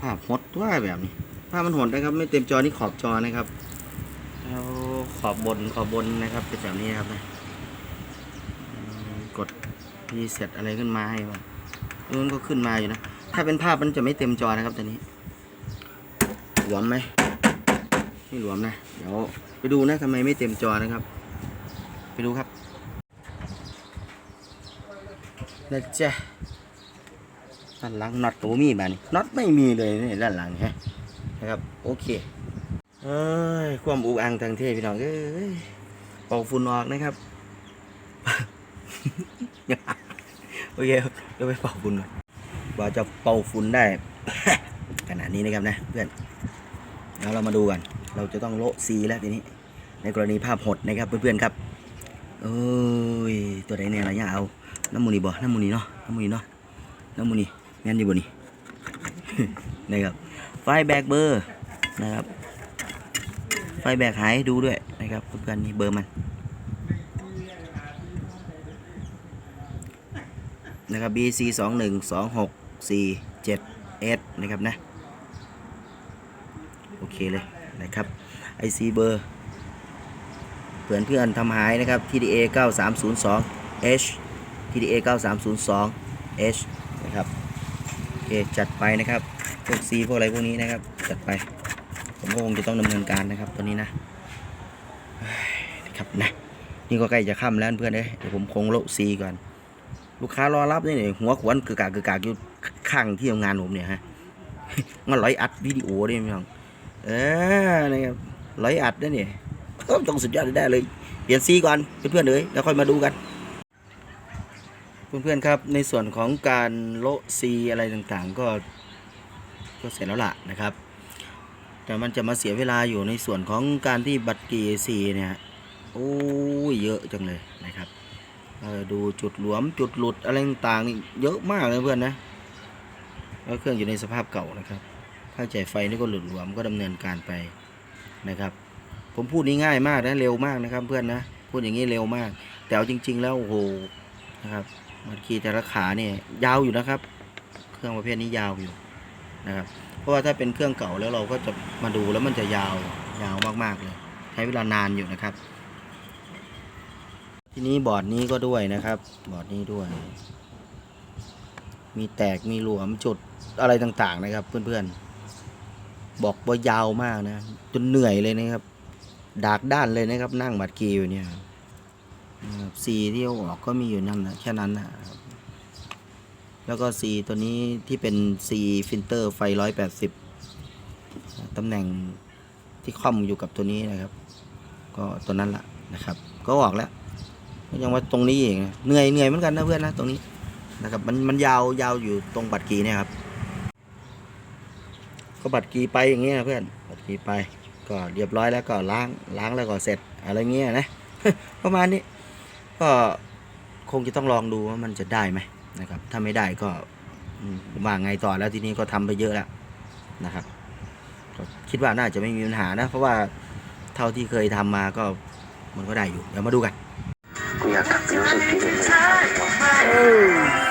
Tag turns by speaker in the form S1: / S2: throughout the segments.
S1: ภาพหดตัวแบบนี้ภาพมันหดนะครับ ไม่เต็มจอนี่ขอบจอนะครับแล้วขอบบนขอบบนนะครับเป็นแบบนี้ครับนะกดรีเซ็ตอะไรขึ้นมาให้ว่านู้นก็ขึ้นมาอยู่นะ ถ้าเป็นภาพมันจะไม่เต็มจอนะครับตัวนี้ หลวมไหมไม่หลวมนะ เดี๋ยวไปดูนะทำไมไม่เต็มจอนะครับ ไปดูครับนะจ๊ะ ด้านหลังน็อตตัวมีบ้านี่น็อตไม่มีเลยนี่ด้านหลังฮะนะครับโอเคเอ้ยความอุกอังทางเทพพี่น้องเอ้ยเป่าฝุ่นออกนะครับโอเคเดี๋ยวไปเป่าฝุ่นก่อนว่าจะเป่าฝุ่นได้ขนาดนี้นะครับนะเพื่อนแล้วเรามาดูกันเราจะต้องโละซีแล้วทีนี้ ในกรณีภาพหดนะครับเพื่อนๆครับโอ้ยตัวใดเนี่ยอะไรเนี่ยเอาน้ำมูนีบ่น้ำมูนีเนาะน้ำมูนีเนาะน้ำมูนี แม่นอยู่บ่นี่นะครับ ไฟแบกเบอร์นะครับ ไฟแบกหายดูด้วยนะครับเพื่อนๆนี่เบอร์มันนะครับ BC สองหนึ่งสองหกสี่เจ็ด S นะครับนะ โอเคเลยนะครับ IC เบอร์เพื่อนเพื่อนทำหายนะครับ TDA 9302 H TDA 9302 H นะครับ เคจัดไปนะครับพวก C พวกอะไรพวกนี้นะครับ จัดไป ผมก็คงจะต้องดำเนินการนะครับตัวนี้นะครับนะนี่ก็ใกล้จะค่ำแล้วเพื่อนเอ้ยเดี๋ยวผมคงโลซีก่อน ลูกค้ารอรับนี่หัวขวนกึกกากกึกกากอยู่ข้างที่ทำงานผมเนี่ยฮะมันร้อยอัดวิดีโอได้วยพี่น้งเออนะครับร้อยอัดด้เนี่ยต้องสุดยอดได้เลย เปลี่ยนซีก่อนเพื่อนๆเลยแล้วค่อยมาดูกัน เพื่อนๆครับในส่วนของการโละซีอะไรต่างๆ ก็ก็เสร็จแล้วล่ะนะครับ แต่มันจะมาเสียเวลาอยู่ในส่วนของการที่บัตรกีซีเนี่ยโอ้เยอะจังเลยนะครับดูจุดหลวมจุดหลุดอะไรต่างๆเยอะมากเลยเพื่อนนะแล้วเครื่องอยู่ในสภาพเก่านะครับถ้าจ่ายไฟนี่ก็หลุดหลวมก็ดำเนินการไปนะครับ ผมพูดนี้ง่ายมากนะเร็วมากนะครับเพื่อนนะพูดอย่างนี้เร็วมาก แต่เอาจริง ๆ แล้วโอ้โหนะครับ บัตรกีแต่ละขาเนี่ยยาวอยู่นะครับ เครื่องประเภทนี้ยาวอยู่นะครับ เพราะว่าถ้าเป็นเครื่องเก่าแล้วเราก็จะมาดูแล้วมันจะยาวยาวมากๆเลย ใช้เวลานานอยู่นะครับ ทีนี้บอร์ดนี้ก็ด้วยนะครับ บอร์ดนี้ด้วย มีแตกมีหลวมจุดอะไรต่างๆนะครับ เพื่อนๆ บอกว่ายาวมากนะจนเหนื่อยเลยนะครับ ดากด้านเลยนะครับนั่งบัดกีอยู่เนี่ย สีที่เอาออกก็มีอยู่นั่นนะแค่นั้นนะครับแล้วก็ C ตัวนี้ที่เป็น C ฟิลเตอร์ไฟ 180 ตำแหน่งที่ค่อมอยู่กับตัวนี้นะครับ ก็ตัวนั้นละนะครับ ก็ออกแล้วยังว่าตรงนี้เองเหนื่อยเหนื่อยเหมือนกันนะเพื่อนนะตรงนี้นะครับมันมันยาวยาวอยู่ตรงบัตรกีเนี่ยครับ ก็บัตรกีไปอย่างเงี้ยเพื่อนบัตรกีไป ก็เรียบร้อยแล้วก็ล้างล้างแล้วก็เสร็จอะไรเงี้ยนะประมาณนี้ ก็คงจะต้องลองดูว่ามันจะได้ไหมนะครับ ถ้าไม่ได้ก็ว่าไงต่อแล้วทีนี้ก็ทำไปเยอะแล้วนะครับก็คิดว่าน่าจะไม่มีปัญหานะ เพราะว่าเท่าที่เคยทำมาก็มันก็ได้อยู่ เดี๋ยวมาดูกัน
S2: กูอยากกลับรู้สึกดีเป็นเหมือนเดิมว่ะ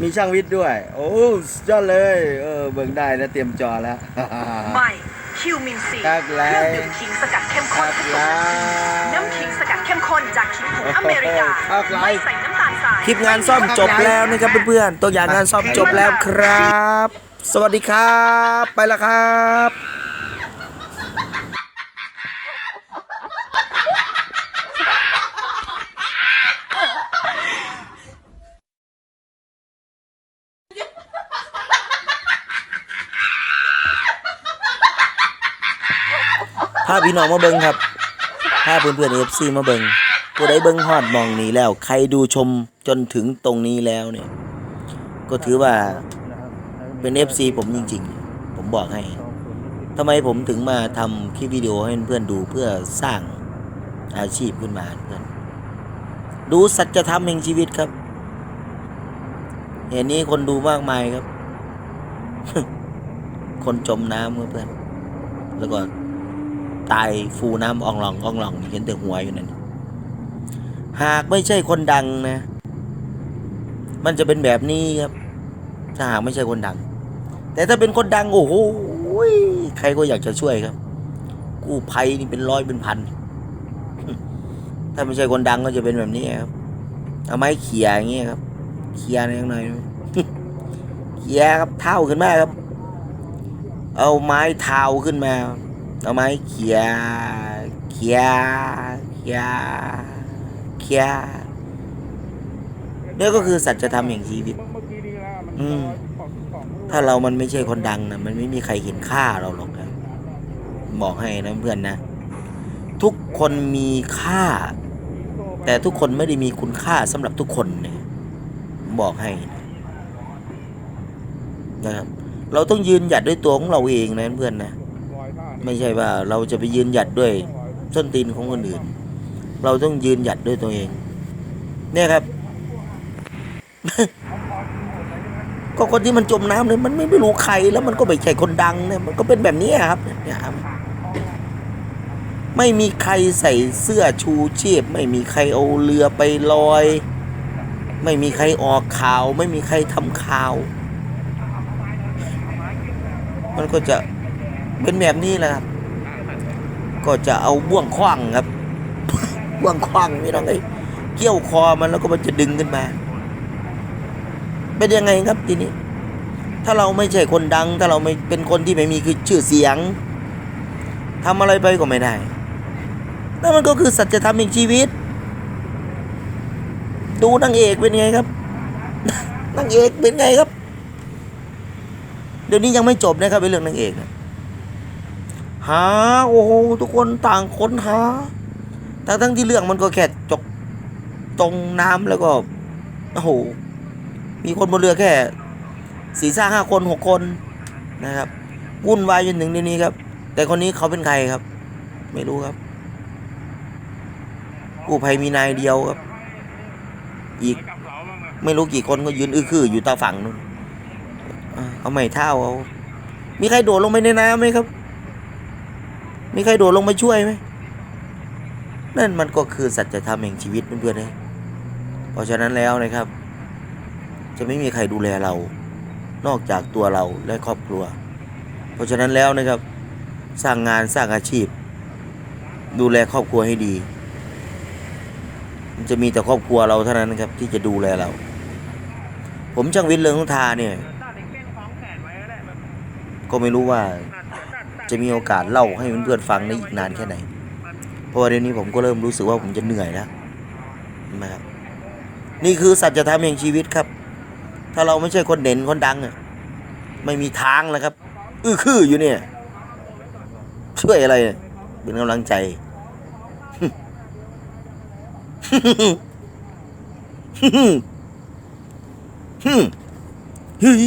S1: มีช่างวิทย์ด้วย โอ้ยอดเลย เออเบิ่งได้นะเตรียมจอแล้ว
S3: ใหม่ คิวมินซี
S1: ครับ
S3: เค
S1: แล้
S3: รื่
S1: ว
S3: องดื่มขิงสกัดเข้มข้นผสม
S1: ครับ
S3: น้ำขิงสกัดเข้มข้นจากขิงผงอเมริกา
S1: ครับแล้ว
S3: ไม่ใส่น้ำตาลทราย
S1: คลิปงานซ่อมจบแล้วนะครับเพื่อนๆตัวอย่างงานซ่อมจบแล้วครับ สวัสดีครับ ไปแล้วครับาพี่น้องมาเบิงครับพาเพื่อนๆเอฟซีมาเบิงผู้ใดเบิงฮอดมองนี้แล้ว ใครดูชมจนถึงตรงนี้แล้วเนี่ย ก็ถือว่าเป็น FC ผมจริงๆ ผมบอกให้ทำไมผมถึงมาทำคลิปวิดีโอให้เพื่อนๆดูเพื่อสร้างอาชีพขึ้นมาเพื่อนดูสัจธรรมแห่งชีวิตครับ เห็นนี้คนดูมากมายครับ คนจมน้ำเพื่อนๆแล้วก็ ตายฟูน้ำอองหลองอองหลอง เห็นแต่หัวอยู่นั่นหากไม่ใช่คนดังนะ มันจะเป็นแบบนี้ครับ ถ้าหากไม่ใช่คนดัง แต่ถ้าเป็นคนดังโอ้โหใครก็อยากจะช่วยครับ กู้ภัยนี่เป็นร้อยเป็นพัน ถ้าไม่ใช่คนดังก็จะเป็นแบบนี้ครับเอาไม้เขี่ยอย่างเงี้ยครับ เขี่ยหน่อยหน่อยเขี่ยครับเท้าขึ้นมาครับ เอาไม้เท้าขึ้นมา เอาไม้เขียเขียเขียเขียนี่ก็คือสัจธรรมแห่งชีวิต อืม ถ้าเรามันไม่ใช่คนดังนะมันไม่มีใครเห็นค่าเราหรอกนะบอกให้นะเพื่อนนะ ทุกคนมีค่า แต่ทุกคนไม่ได้มีคุณค่าสำหรับทุกคนเนี่ย บอกให้นะนะครับ เราต้องยืนหยัดด้วยตัวของเราเองนะเพื่อนนะ ไม่ใช่ว่าเราจะไปยืนหยัดด้วยส้นตีนของคนอื่น เราต้องยืนหยัดด้วยตัวเอง เนี่ยครับ ก็คนที่มันจมน้ำเนี่ยมันไม่รู้ใครแล้วมันก็ไม่ใช่คนดังเนี่ยมันก็เป็นแบบนี้ครับเนี่ยครับไม่มีใครใส่เสื้อชูชีพ ไม่มีใครเอาเรือไปลอย ไม่มีใครออกข่าว ไม่มีใครทำข่าว มันก็จะ เป็นแบบนี้แหละครับ ก็จะเอาบ่วงคว้างครับ บ่วงคว้างนี่น้องไอ้เกี่ยวคอมันแล้วก็มันจะดึงขึ้นมา เป็นยังไงครับทีนี้ ถ้าเราไม่ใช่คนดัง ถ้าเราไม่เป็นคนที่ไม่มีคือชื่อเสียงทำอะไรไปก็ไม่ได้นั่นมันก็คือสัจธรรมแห่งชีวิต ดูนางเอกเป็นไงครับนางเอกเป็นไงครับ เดี๋ยวนี้ยังไม่จบนะครับเรื่องนางเอกนะ หา โอ้โห ทุกคนต่างค้นหา ทั้งทั้งที่เรื่องมันก็แค่จกตรงน้ำแล้วก็ โอ้โห มีคนบนเรือแค่สี่ห้าห้าคนหกคนนะครับวุ่นวายจนถึงเดี๋ยวนี้ครับ แต่คนนี้เขาเป็นใครครับ ไม่รู้ครับกู้ภัยมีนายเดียวครับ อีก ไม่รู้กี่คนก็ยืนอื้อคืออยู่ตาฝั่งนู้นอ่าเอาไม้เท้าเอามีใครโดดลงไปในน้ำไหมครับ มีใครโดดลงไปช่วยไหมนั่นมันก็คือสัจธรรมแห่งชีวิตเพื่อนๆเลยเพราะฉะนั้นแล้วนะครับ จะไม่มีใครดูแลเรา นอกจากตัวเราและครอบครัว เพราะฉะนั้นแล้วนะครับ สร้างงานสร้างอาชีพ ดูแลครอบครัวให้ดี มันจะมีแต่ครอบครัวเราเท่านั้นนะครับ ที่จะดูแลเรา ผมช่างวิทย์เรืองทุทาเนี่ย ก็ไม่รู้ว่า จะมีโอกาสเล่าให้เพื่อนๆฟังได้อีกนานแค่ไหน เพราะว่าเดี๋ยวนี้ผมก็เริ่มรู้สึกว่าผมจะเหนื่อยแล้วนะครับนี่คือสัจธรรมแห่งชีวิตครับ ถ้าเราไม่ใช่คนเด่นคนดังอะไม่มีทางแล้วครับ อื้อคืออยู่เนี่ยช่วยอะไรเป็นกำลังใจ ฮึฮึฮึฮ้ย